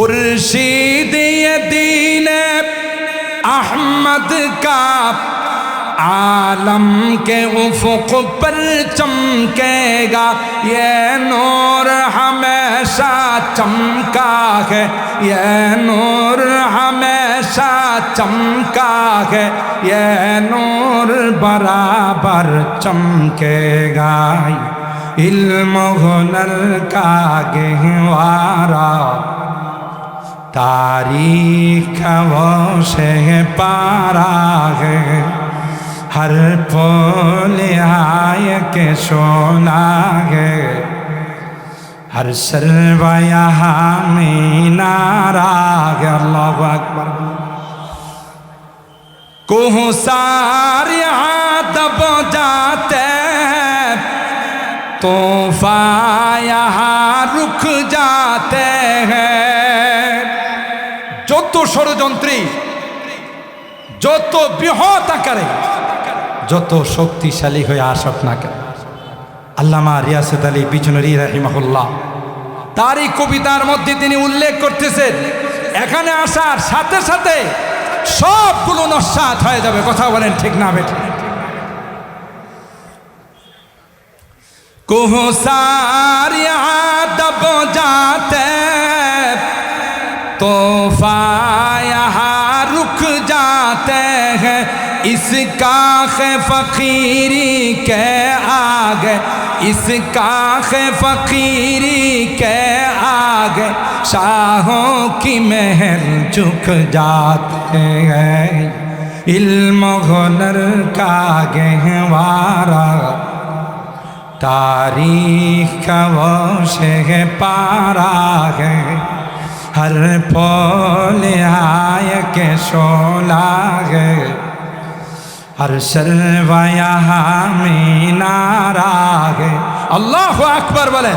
খুরশিদ দিন احمد کا عالم کے افق پر چمکے گا یہ نور ہمیشہ چمکا ہے یہ نور ہمیشہ چمکا ہے یہ نور برابر چمکے گا علم ہنر کا گہوارہ तारीख वो से पारा है। हर पोल आय के सोना है। हर सरवा यहाँ में नारा है। अल्लाह अकबर। कोह सार यहाँ दब जाते तोहफा यहाँ रुक जाते ষড়যন্ত্রী যত বৃহৎ আকারে, যত শক্তিশালী হয়ে আসক না কেন, আল্লামা রিয়াসত আলী বিজনরি রাহিমাহুল্লাহ, তারই কবিতার মধ্যে তিনি উল্লেখ করতেছেন, এখানে আসার সাথে সাথে সবগুলো নস্বাত হয়ে যাবে, কথা বলেন ঠিক না বেঠে। কুহসার দব যাতে তোফা رک جاتے ہیں۔ اس کاخ فقیری کے آگے۔ اس کاخ فقیری کے آگے۔ شاہوں کی مہر جھک جاتے ہیں۔ علم و ہنر کا گہوارا تاریخ کا وہ شہ پارا ہے۔ ہر پول آیا کے شولا ہے ہر شروا یہاں میں نارا ہے اللہ اکبر بولے